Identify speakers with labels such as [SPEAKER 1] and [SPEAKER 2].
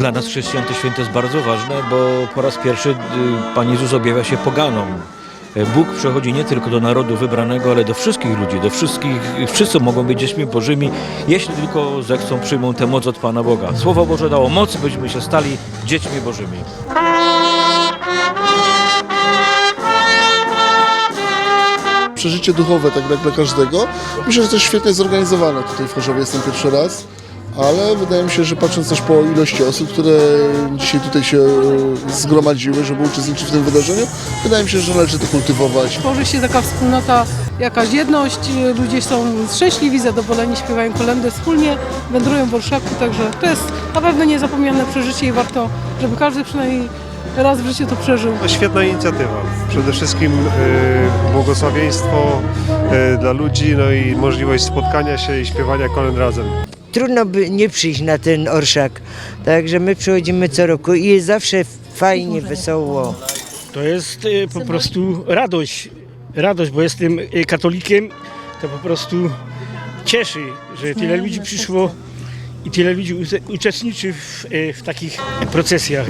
[SPEAKER 1] dla nas chrześcijan to święto jest bardzo ważne, bo po raz pierwszy y, Pan Jezus objawia się poganom. E, Bóg przechodzi nie tylko do narodu wybranego, ale do wszystkich ludzi, do wszystkich, wszyscy mogą być dziećmi Bożymi, jeśli tylko zechcą, przyjmą tę moc od Pana Boga. Słowo Boże dało moc, byśmy się stali dziećmi Bożymi.
[SPEAKER 2] przeżycie duchowe, tak jak dla każdego. Myślę, że to jest świetnie zorganizowane tutaj w Chorzowie, jestem pierwszy raz, ale wydaje mi się, że patrząc też po ilości osób, które dzisiaj tutaj się e, zgromadziły, żeby uczestniczyć w tym wydarzeniu, wydaje mi się, że należy to kultywować.
[SPEAKER 3] Tworzy się taka wspólnota, jakaś jedność, ludzie są szczęśliwi, zadowoleni, śpiewają kolendy wspólnie, wędrują w orszaku, także to jest na pewno niezapomniane przeżycie i warto, żeby każdy przynajmniej raz w życiu to przeżył.
[SPEAKER 4] To świetna inicjatywa. Przede wszystkim y, błogosławieństwo y, dla ludzi, no i możliwość spotkania się i śpiewania kolęd razem.
[SPEAKER 5] Trudno by nie przyjść na ten orszak. Także my przychodzimy co roku i jest zawsze fajnie, wesoło.
[SPEAKER 6] To jest e, po prostu radość. Radość, bo jestem e, katolikiem, to po prostu cieszy, że tyle ludzi przyszło i tyle ludzi uze- uczestniczy w, e, w takich procesjach.